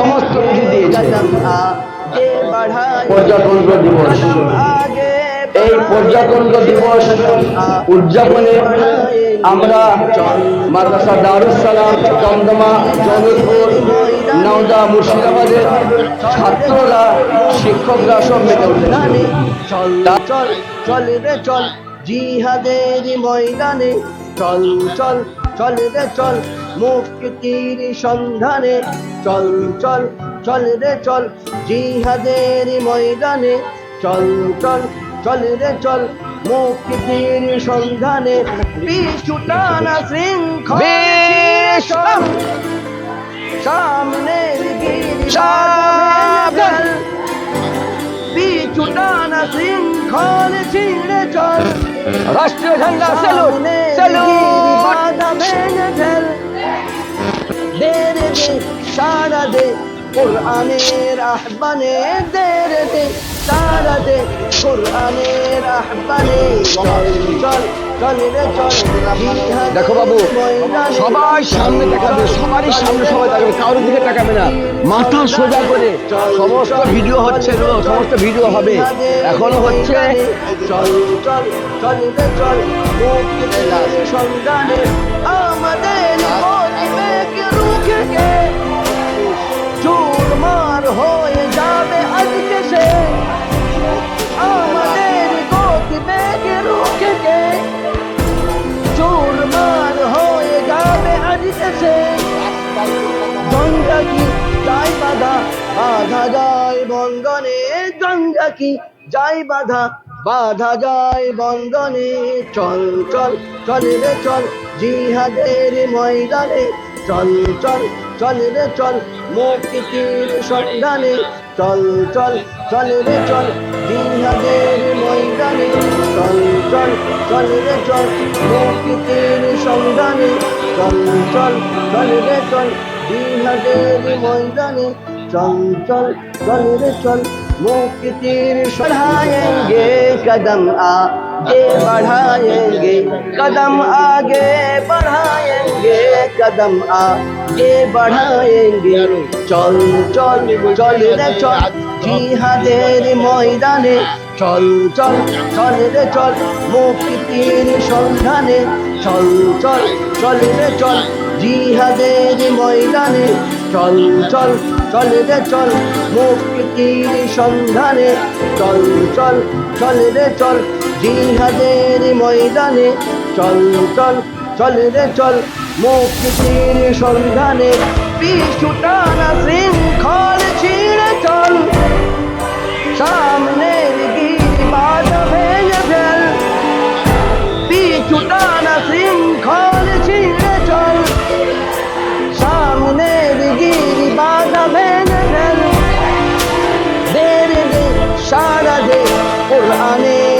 সমস্ত কিছু দিয়েছে। প্রজাতন্ত্র দিবস। এই প্রজাতন্ত্র দিবস উদযাপনে আমরা মাদ্রাসা দারুসালাম চন্দমা জনপুর নওদা, মুর্শিদাবাদের ছাত্ররা, শিক্ষকরা সব মেতে উঠেছে। চল চল চল। জিহাদের ময়দানে চল চল। চল রে চল মুক্তির সন্ধানে চল চল চল রে চল জিহাদের ময়দানে চল চল চল রে চল মুক্তির সন্ধানে পিছুটানা শৃঙ্খল। সামনের গিরি। পিছুটানা শৃঙ্খল ছিঁড়ে চল। রাষ্ট্রীয় ঝান্ডা স্যালুট স্যালুট সারা দে কোরআনের আহ্বানে দে রে দে সারা দে কোরআনের আহ্বানে। চল দেখো বাবু সবাই সামনে তাকাবে সবারই সামনে সবাই তাকাবে কারোর দিকে তাকাবে না। মাথা সোজা করে সমস্ত ভিডিও হচ্ছে সমস্ত ভিডিও হবে। এখনও হচ্ছে চল চল চল রে চল। মুক্তির সন্ধানে আমাদের চুরমার হয়ে যাবে আজকে সে। আমাদের গরিবেকে রুখে কে? চুরমার হয়ে যাবে আজকে সে। গঙ্গা কি? যাই বাধা বাধা যায় বন্ধনে গঙ্গা কি? যাই বাধা বাধা যায় বন্ধনে চল চল চল চল। জিহাদের ময়দানে। চল চল চল রে চল মুক্তির সন্ধানে। চল চল চল রে চল জিহাদের ময়দানে। চল চল চল রে চল মুক্তির সন্ধানে। চল চল চল রে চল জিহাদের ময়দানে। চল চল চল রে চল মুক্তির সহায়েঙ্গে কদম আ आगे बढ़ाएंगे कदम आगे बढ़ाएंगे कदम आगे बढ़ाएंगे चल चल चल रे चल জিহাদের ময়দানে চল চল চল রে চল মুক্তির সন্ধানে চল চল চল রে চল জিহাদের ময়দানে চল চল চল রে চল মুক্তির সন্ধানে চল চল চল রে চল জিহাদের ময়দানে চল চল চল রে, চল। মুক্তির সন্ধানে পিছুটানা শৃঙ্খল শৃঙ্খল ছিঁড়ে চল। সামনের সারা দে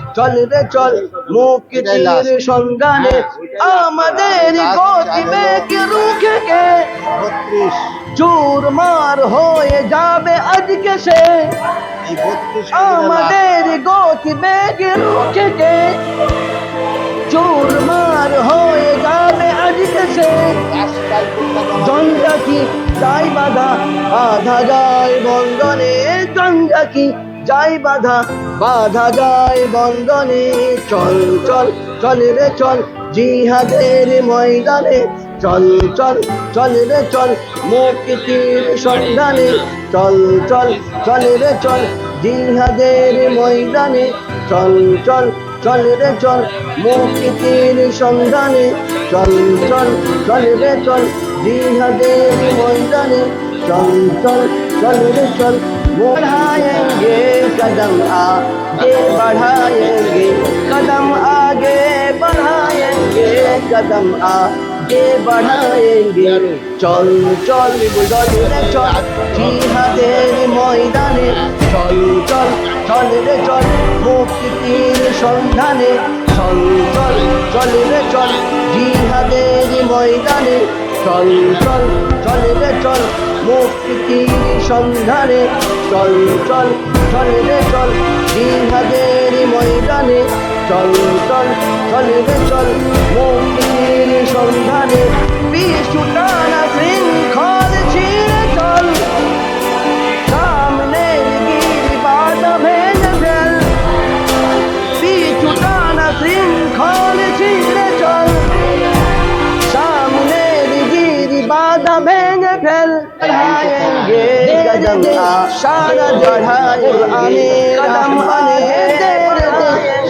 চল রে চল মুক্তির সন্ধানে আমাদের গতিবেগ রুখে কে চুরমার হয়ে যাবে আজকে সে। আমাদের গতিবেগ রুখে কে চুরমার হয়ে যাবে আজকে সে। গঙ্গা কি যাই বাধা বাধা যায় বন্ধনে গঙ্গা কি যাই বাধা বাধা যায় বন্ধনে। চল চল চল রে, চল জিহাদের ময়দানে। চল চল চল রে, চল মুক্তির সন্ধানে। চল চল চল রে, চল জিহাদের ময়দানে। চল চল চল রে, চল মুক্তির সন্ধানে। চল চল চল রে, চল জিহাদের ময়দানে। চল চল চল রে, চল মোড়ায়েঙ্গে कदम आगे बढ़ाएंगे, कदम आगे बढ़ाएंगे, कदम आगे बढ़ाएंगे। চল চল বুঝল রে চল জিহাদের ময়দানে চল চল চল রে চল মুক্তির সন্ধানে। চল চল চল রে, চল, জিহাদের ময়দানে। চল চল চল রে, চল মুক্তির সন্ধানে চল চল চল রে চল। জিহাদের ময়দানে চল চল চল রে চল। মুক্তির সন্ধানে বিশুটানা শৃঙ্খল नल बढ़ाएंगे कदम शारद बढ़ाएंगे आने कदम आने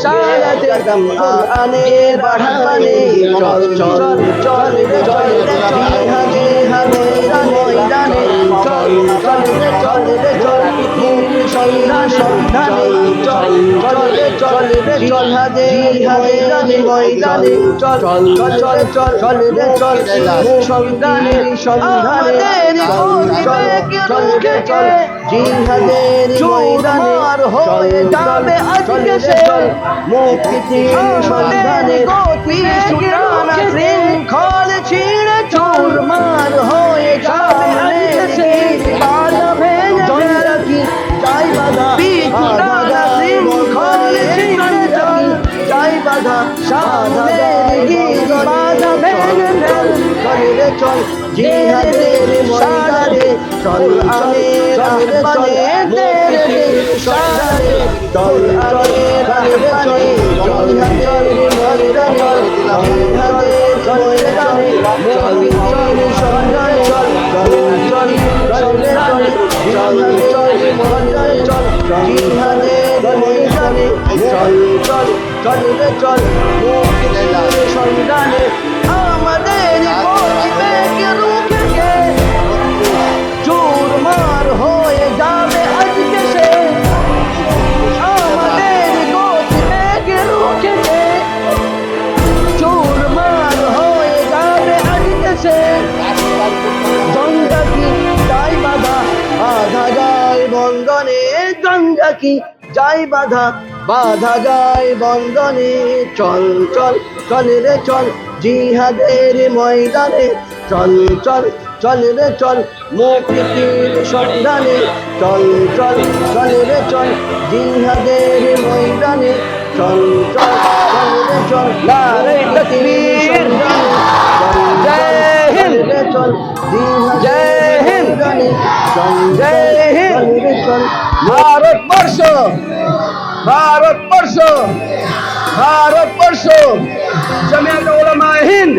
शारद कदम आने बढ़ाने चल चल चल चल कभी हजे हमेरा मैदाने चल चल चल चल सैना सैना চল চল রে চল রে চল হাদে ময়দানে ময়দানে চল চল চল চল চল রে চল সন্ধানে সন্ধানে চল চল চল রে চল জিহাদের ময়দানে হয়ে যাবে আজকে সে। মুক্তি সন্ধানে পিছুটানা শৃঙ্খল ছিঁড়ে চুরমার হয়ে যাবে আজকে সে। বাধা ভেঙে ফেল চাই বাধা পিছুটানা শৃঙ্খল ছিঁড়ে চল চাই বাধা গীত বাধা ভেঙে ফেল চল রে চল জিহাদের ময়দানে চল আমি রাহবানে তেরে সারে চল আমি রাহবানে চল চল ময়দানে চল ময়দানে চল চল সন্ধানে চল চল চল চল চল চল ময়দানে চল জিহাদের ময়দানে চল চল চল চল সন্ধানে আমাদের হয়ে যাবে আজকে সে হয়ে যাবে আজকে সে জঙ্গা কি যাই বাধা বাধা যায় কি, যাই বাধা। বাধা যায় বন্ধনে চল চল চল রে চল জিহাদের ময়দানে চল চল চল রে চল মুক্তির সন্ধানে চল চল চল রে চল জিহাদের ময়দানে চল চল চল রে চল নারে তাকবীর। জয় হিন্দ। চল জয় হিন্দ। জয় হিন্দ। ভারতবর্ষ ভারতবর্ষ ভারতবর্ষ জমিয়াত উলামা হিন্দ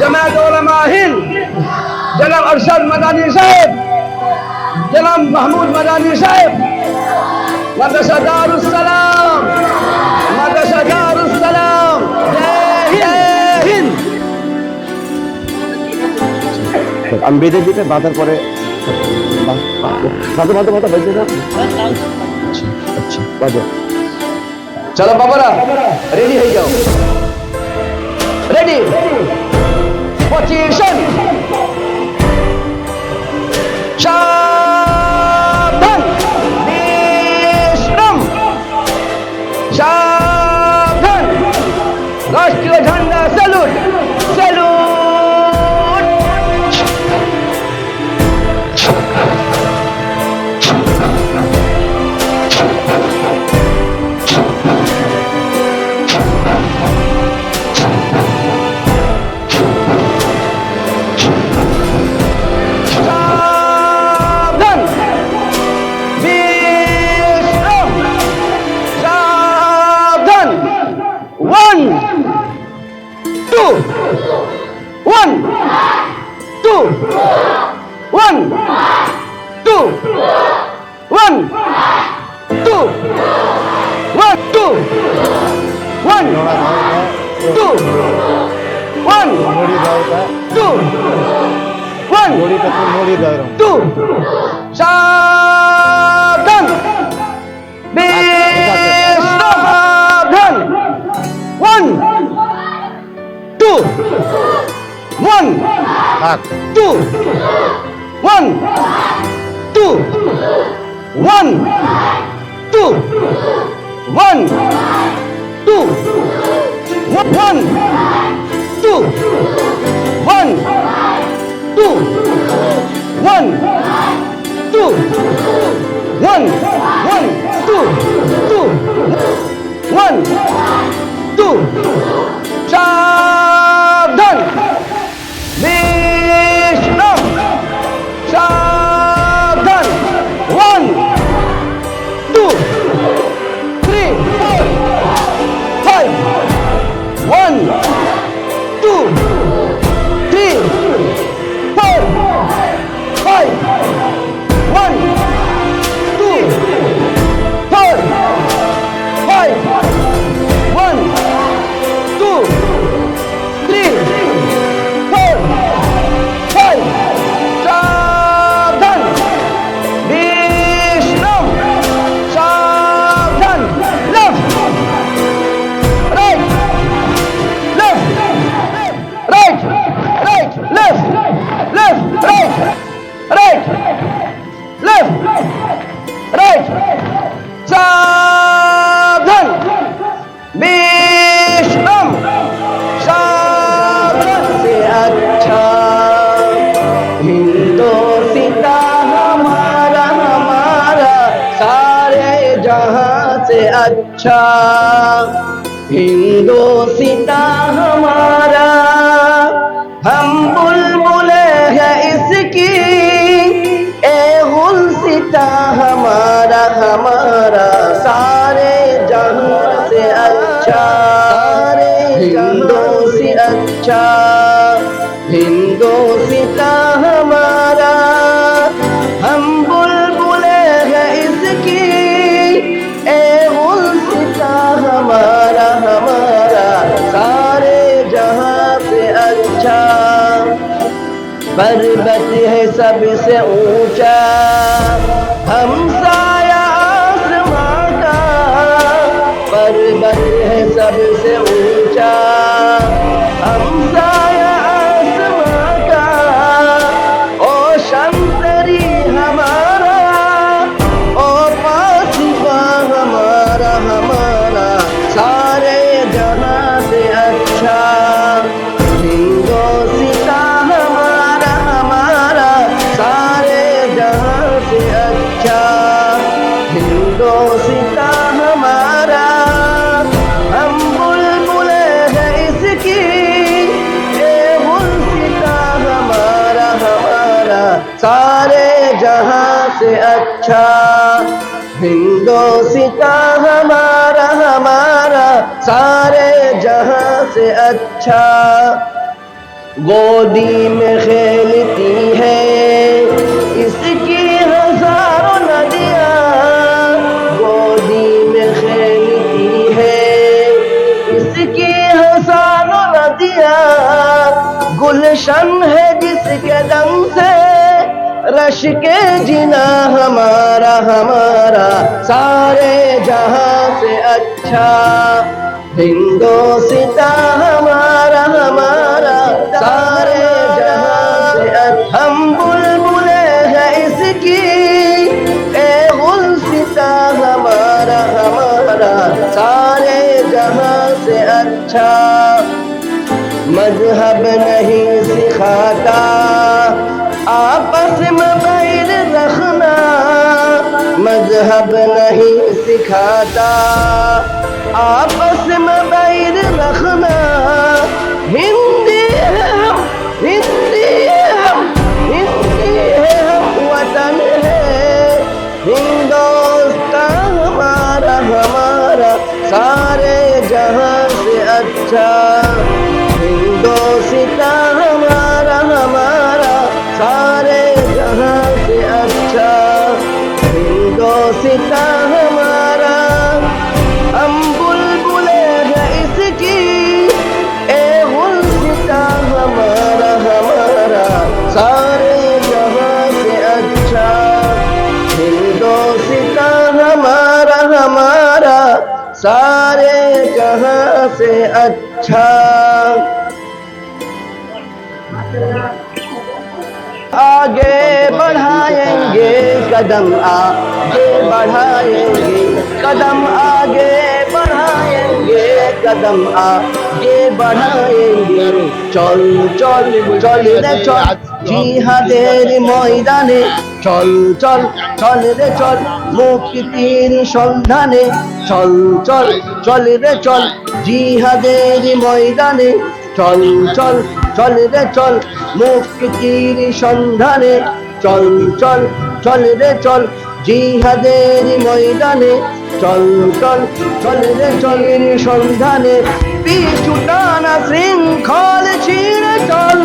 জমিয়াত উলামা হিন্দ জনাব আরশাদ মাদানী সাহেব জনাব মাহমুদ মাদানী সাহেব মাদ্রাসা দারুস সালাম মাদ্রাসা দারুস সালাম আমি বেঁধে দিতে বাঁধার পরে বাঁধো বাঁধো বাঁধো বেঁধে দাও আচ্ছা বাঁধো চলো বাবারা রেডি হয়ে যাও রেডি পজিশন সাবধান two, one, two, one, two, one, two, one, two, one, one, two, two, one, two, সাবধান بلبلے ہے اس کی۔ اے گلستا ہمارا ہمارا سارے جہاں سے اچھا سارے جہاں سے اچھا۔ پربت ہے سب سے اونچا۔ ہم سایہ آسمان کا۔ پربت ہے سب سے اونچا سے اچھا۔ ہندوستا ہمارا ہمارا سارے جہاں سے اچھا۔ گودی میں کھیلتی ہے، اس کی ہزاروں ندیاں۔ گودی میں کھیلتی ہے، اس کی ہزاروں ندیاں۔ گلشن ہے رشک جنا ہمارا ہمارا، سارے جہاں سے اچھا۔ ہندو ستا ہمارا ہمارا، سارے جہاں سے اچھا۔ ہم بلبلے ہیں اس کی۔ اے گلستا ہمارا ہمارا، سارے جہاں سے اچھا۔ مذہب نہیں سکھاتا۔ آپس میں بیر رکھنا مذہب نہیں سکھاتا۔ آپس میں بیر رکھنا، ہندی ہے ہم، ہندی ہم، ہندی ہے ہم، وطن ہے۔ ہندوستان ہمارا ہمارا، سارے جہاں سے اچھا۔ से अच्छा आगे बढ़ाएंगे कदम आगे बढ़ाएंगे कदम आगे बढ़ाएंगे कदम आगे बढ़ाएंगे চল চল চল রে চল জিহাদের ময়দানে চল চল চল রে চল মুক্তির সন্ধানে চল চল চল রে চল জিহাদের ময়দানে চল চল চল রে চল, মুক্তির সন্ধানে চল চল চল রে চল, জিহাদের ময়দানে চল চল চল রে চল সন্ধানে পিছু টানা শৃঙ্খল ছিঁড়ে চল।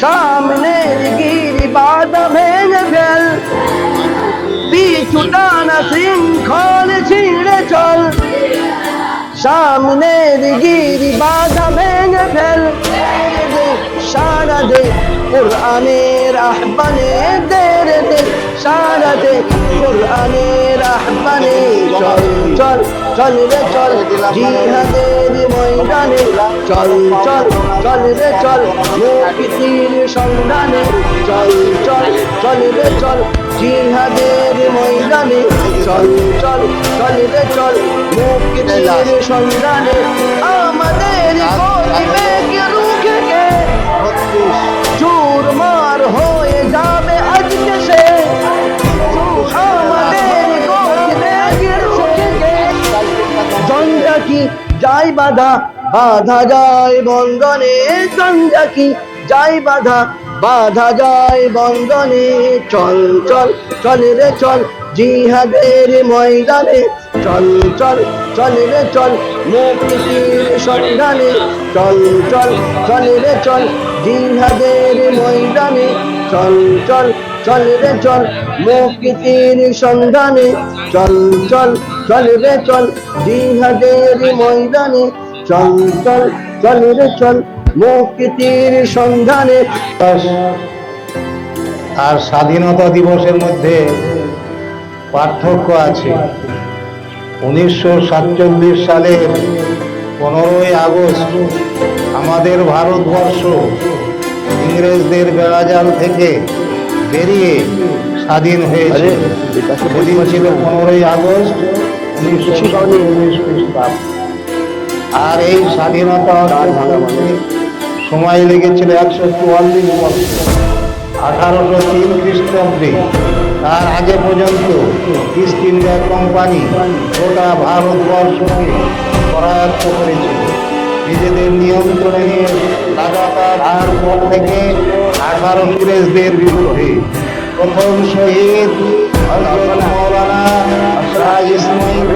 সামনের গিরি বাধা ভেঙে ফেল, পিছু টানা শৃঙ্খল সামনের গিরি বাধা ভেঙে ফেল। সারা দে কোরআনের আহ্বানে দে রে দে সারা দে কোরআনের আহ্বানে চল চল চল রে চল, জিহাদের ময়দানে চল চল চল রে চল, মুক্তির সন্ধানে চল চল চল রে চল। জিহাদের ময়দানে চল চল চল রে, চল। মুক্তির সন্ধানে আমাদের রুখে কে? হয়ে যাবে সে। আমাদের গরিবের রুখে কে? যাই বাধা? বাধা যায় বন্ধনে। সঞ্জাকি যাই বাধা? বাধা যায় বন্ধনে। চল চল চল রে, চল জিহাদের ময়দানে। চল চল চল রে, চল মুক্তির সন্ধানে। চল চল চল রে, চল জিহাদের ময়দানে। চল চল চল রে, চল মুক্তির সন্ধানে। চল চল চল রে, চল জিহাদের ময়দানে। চল চল চল রে, চল মুক্তির সন্ধানে আর স্বাধীনতা দিবসের মধ্যে পার্থক্য আছে। উনিশশো সাতচল্লিশ সালের পনেরোই আগস্ট আমাদের ভারতবর্ষ ইংরেজদের বেড়াজাল থেকে বেরিয়ে স্বাধীন হয়েছে। সেদিন ছিল পনেরোই আগস্ট উনিশশো সাতচল্লিশ খ্রিস্টাব্দ। আর এই স্বাধীনতা সময় লেগেছিল একশো চুয়াল্লিশ বছর। আঠারোশো তিন খ্রিস্টাব্দে, তার আগে পর্যন্ত ইস্ট ইন্ডিয়া কোম্পানি গোটা ভারতবর্ষকে করায়ত্ত করেছিল। নিজেদের নিয়ন্ত্রণে নিয়ে লাগাতার আর পর থেকে আঠারো ইংরেজদের বিরুদ্ধে প্রথম শহীদ মৌলানা ইসমাইল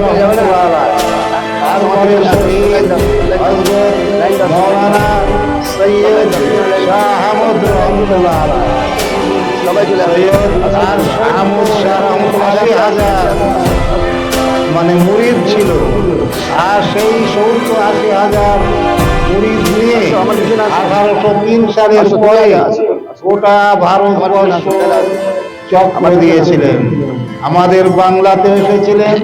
মানে মুরিদ ছিল আর সেই সত্তর আশি হাজার মুরিদ নিয়ে আঠারোশো তিন সালের পরে গোটা ভারতবর্ষ চক্র দিয়েছিলেন আমাদের বাংলাতে এসেছিলেন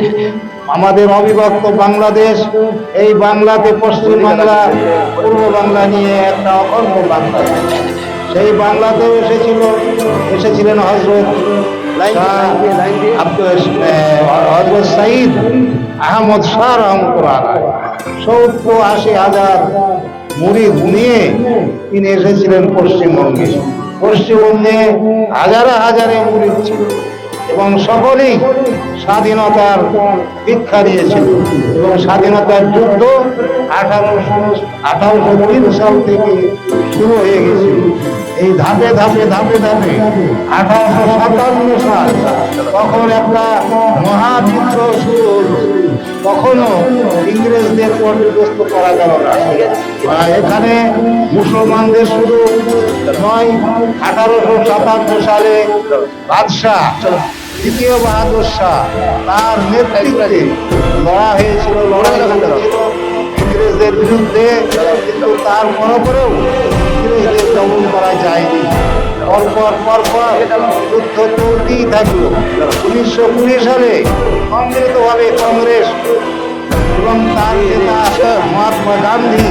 আমাদের অবিভক্ত বাংলাদেশ, এই বাংলাতে পশ্চিম বাংলা, পূর্ব বাংলা নিয়ে একটা অখণ্ড বাংলা। সেই বাংলাতেও এসেছিল, এসেছিলেন হজরত হজরত সাইদ আহমদ শাহ রহমতুল্লাহ সত্তর আশি হাজার মুড়ি নিয়ে তিনি এসেছিলেন পশ্চিমবঙ্গে। পশ্চিমবঙ্গে হাজারে হাজারে মুড়ি ছিল। এবং সকলেই স্বাধীনতার দীক্ষা দিয়েছিল। এবং স্বাধীনতার যুদ্ধ আঠারোশো আঠারোশো তিন সাল থেকে শুরু হয়ে গেছিল এই ধাপে ধাপে ধাপে ধাপে আঠারোশো সাতান্ন সাল তখন একটা মহাযুদ্ধ শুরু হলো তখনও ইংরেজদের পর্যদস্ত করা গেল না। এখানে মুসলমানদের শুধু নয়, আঠারোশো সাতান্ন সালে বাদশাহ, দ্বিতীয় বাহাদুর শাহ, তার নেতৃত্বে লড়া হয়েছিল, লড়াই হয়েছিল ইংরেজদের বিরুদ্ধে, কিন্তু তার পরেও ইংরেজদের দমন করা যায়নি। পরপর পরপর যুদ্ধ চলতেই থাকল। উনিশশো কুড়ি সালে সম্মিলিতভাবে কংগ্রেস এবং তার নেতা মহাত্মা গান্ধী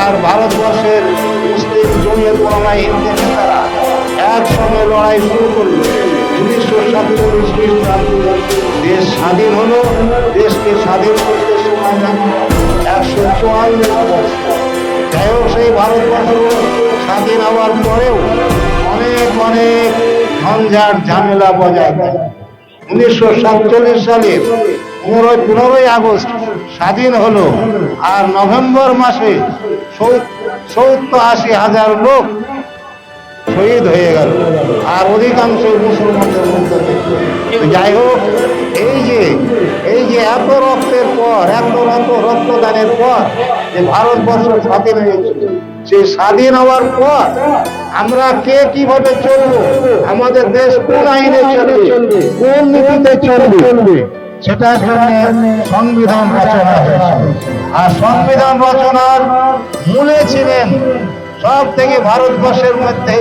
আর ভারতবর্ষের মুসলিম জমিয়ত ওলামা হিন্দু নেতারা একসঙ্গে লড়াই শুরু করল। উনিশশো সাতচল্লিশ খ্রিস্টাব্দে দেশ স্বাধীন হলো, দেশকে স্বাধীন করতে সময় লাগল একশো চুয়াল্লিশ বছর। যাই হোক, সেই ভারতবর্ষ স্বাধীন হওয়ার পরেও অনেক অনেক ঝঞ্ঝাট ঝামেলা বজায় উনিশশো সাতচল্লিশ সালের পনেরোই পনেরোই আগস্ট স্বাধীন হলো আর নভেম্বর মাসে সৌ- আশি হাজার লোক শহীদ হয়ে গেল। আর অধিকাংশ মুসলমানদের মধ্যে। যাই হোক, এই যে এই যে এত রক্তের পর, এত রক্ত, রক্তদানের পর যে ভারতবর্ষ স্বাধীন হয়েছিল সেই স্বাধীন হওয়ার পর আমরা কে কীভাবে চলবো? আমাদের দেশ কোন আইনে চলবে? কোন নীতিতে চলবে? সেটার জন্য সংবিধান রচনা হয়েছিল আর সংবিধান রচনার মূলে ছিলেন সব থেকে ভারতবর্ষের মধ্যে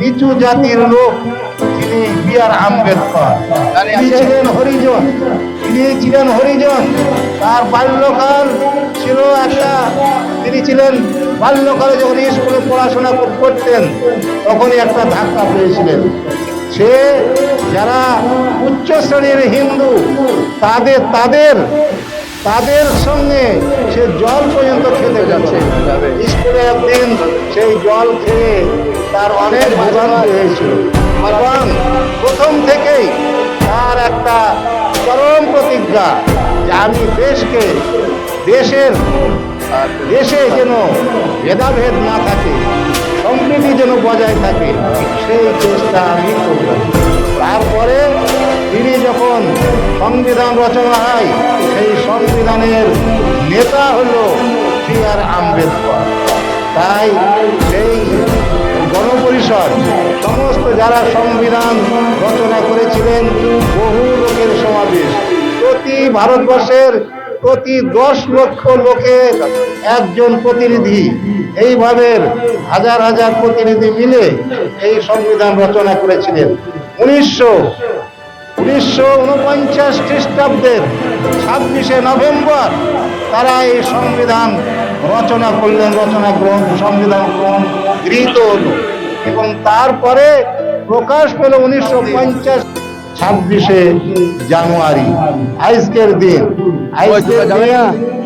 নিচু জাতির লোক তিনি বি আর আম্বেদকর। তিনি ছিলেন হরিজন। তিনি ছিলেন হরিজন। তার বাল্যকাল ছিল একটা তিনি ছিলেন বাল্যকালে যখন স্কুলে পড়াশোনা করতেন তখনই একটা ধাক্কা পেয়েছিলেন। সে যারা উচ্চ শ্রেণির হিন্দু তাদের তাদের তাদের সঙ্গে সে জল পর্যন্ত খেতে যাচ্ছে। স্কুলে একদিন সেই জল খেয়ে তার অনেক ভোগান্তি হয়েছিল। এবং প্রথম থেকেই তার একটা চরম প্রতিজ্ঞা যে আমি দেশকে, দেশের দেশে যেন ভেদাভেদ না থাকে, সম্প্রীতি যেন বজায় থাকে, সেই চেষ্টা আমি করব। তারপরে তিনি যখন সংবিধান রচনা হয়, সেই সংবিধানের নেতা হলো বি আর আম্বেদকর। তাই সেই গণপরিষদ, সমস্ত যারা সংবিধান রচনা করেছিলেন, বহু লোকের সমাবেশ। প্রতি ভারতবর্ষের প্রতি দশ লক্ষ লোকের একজন প্রতিনিধি। এইভাবে হাজার হাজার প্রতিনিধি মিলে এই সংবিধান রচনা করেছিলেন। উনিশশো উনিশশো উনপঞ্চাশ খ্রিস্টাব্দের ছাব্বিশে নভেম্বর তারা এই সংবিধান রচনা করলেন, রচনা গ্রহণ, সংবিধান গ্রহণ গৃহীত হলো। এবং তারপরে প্রকাশ পেল উনিশশো পঞ্চাশ ছাব্বিশে জানুয়ারি। আজকের দিন আজকের দিন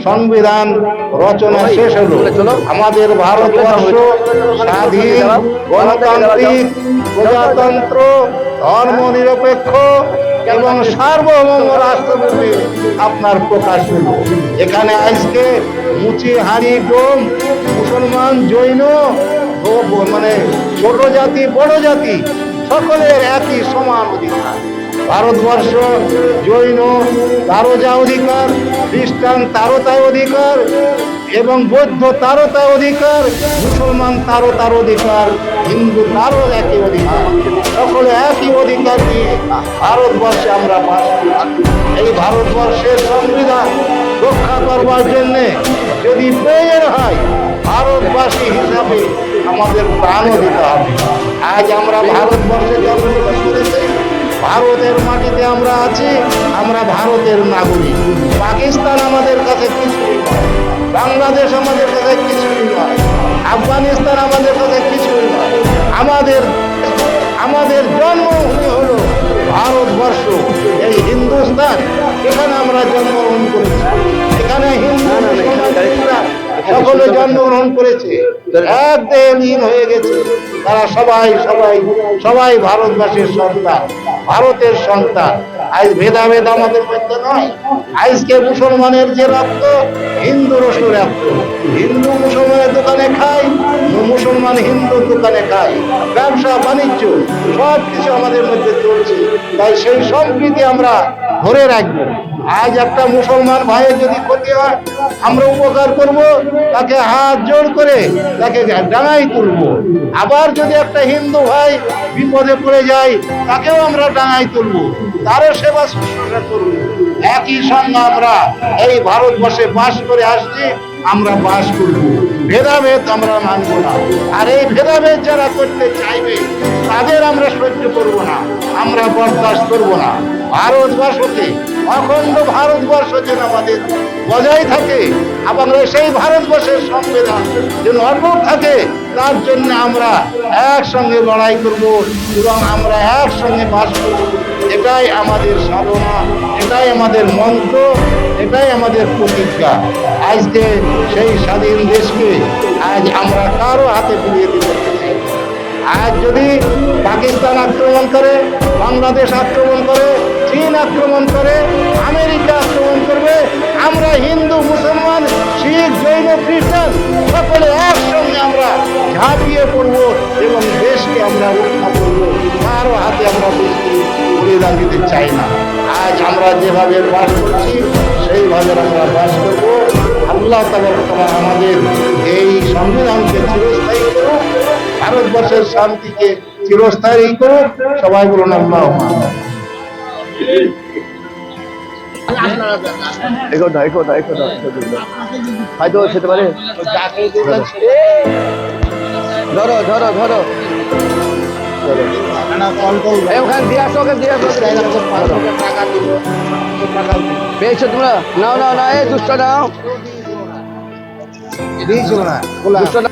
সংবিধান রচনা শেষ হলো। আমাদের ভারতবর্ষ স্বাধীন গণতান্ত্রিক প্রজাতন্ত্র ধর্ম নিরপেক্ষ এবং সার্বভৌম রাষ্ট্রপতি আপনার প্রকাশ হলো। এখানে আজকে মুচি হাড়ি ডোম মুসলমান জৈন মানে ছোট জাতি বড় জাতি সকলের একই সমান অধিকার। ভারতবর্ষ জৈন তারও যা অধিকার, খ্রিস্টান তারও তাই অধিকার এবং বৌদ্ধ তারও তাই অধিকার, মুসলমান তারও তার অধিকার, হিন্দু তারও একই অধিকার। সকলে একই অধিকার নিয়ে ভারতবর্ষে আমরা এই ভারতবর্ষের সংবিধান রক্ষা করবার জন্যে যদি প্রয়োজন হয়, ভারতবাসী হিসাবে আমাদের প্রাণও দিতে হবে। আজ আমরা ভারতবর্ষে জন্মগ্রহণ করেছি। ভারতের মাটিতে আমরা আছি আমরা ভারতের নাগরিক। পাকিস্তান আমাদের কাছে কিছুই নয়। বাংলাদেশ আমাদের কাছে কিছুই নয়। আফগানিস্তান আমাদের কাছে কিছুই নয়। আমাদের আমাদের জন্মভূমি হলো ভারতবর্ষ। এই হিন্দুস্তান এখানে আমরা জন্মগ্রহণ করেছি। এখানে হিন্দু সকলে জন্মগ্রহণ করেছে। এক হয়ে গেছে। তারা সবাই সবাই সবাই ভারতবাসীর সন্তান। ভারতের সন্তান। আজ ভেদাভেদ আমাদের মধ্যে নয়। আজকে মুসলমানের যে রক্ত হিন্দুরও সে রক্ত হিন্দু মুসলমানের দোকানে খাই, মুসলমান হিন্দু দোকানে খাই। ব্যবসা, বাণিজ্য সব কিছু আমাদের মধ্যে চলছে। তাই সেই সম্প্রীতি আমরা ধরে রাখব। আজ একটা মুসলমান ভাইয়ের যদি ক্ষতি হয়, আমরা উপকার করব, তাকে হাত জোড় করে তাকে ডাঙাই তুলব। আবার যদি একটা হিন্দু ভাই বিপদে পড়ে যায়, তাকেও আমরা ডাঙাই তুলব। তারও সেবা শুশ্রূষা করব। একই সঙ্গে আমরা এই ভারতবর্ষে বাস করে আসছি, আমরা বাস করব। ভেদাভেদ আমরা মানব না। আর এই ভেদাভেদ যারা করতে চাইবে, তাদের আমরা সহ্য করব না, আমরা বরদাস্ত করব না। ভারতবর্ষকে, অখণ্ড ভারতবর্ষ যেন আমাদের বজায় থাকে, এবং সেই ভারতবর্ষের সংবিধান যেন অটুট থাকে, তার জন্য আমরা একসঙ্গে লড়াই করব এবং আমরা একসঙ্গে বাস করব। এটাই আমাদের সাধনা, এটাই আমাদের মন্ত্র, এটাই আমাদের প্রতিজ্ঞা। আজকে সেই স্বাধীন দেশকে আজ আমরা কারও হাতে ফিরিয়ে দিতে আজ যদি পাকিস্তান আক্রমণ করে, বাংলাদেশ আক্রমণ করে, চীন আক্রমণ করে, আমেরিকা আক্রমণ করবে, আমরা হিন্দু, মুসলমান শিখ জৈন, খ্রিস্টান, সকলে একসঙ্গে আমরা ঝাঁপিয়ে পড়ব এবং দেশকে আমরা রক্ষা করব। কারও হাতে আমরা দেশকে দিতে চাই না। আজ আমরা যেভাবে বাস করছি, সেইভাবে আমরা বাস করব। আল্লাহ তালা আমাদের এই সংবিধানকে চিরস্থায়ী করুক, ভারতবর্ষের শান্তিকে চিরস্থায়ী করুক। সবাই বলুন আল্লাহ এগো না না না হয়তো খেতে পারে? ধরো ধরো ধরো। পেয়েছ তোমরা? নাও নাও না এই দুষ্ট নাও। না দুষ্ট নাও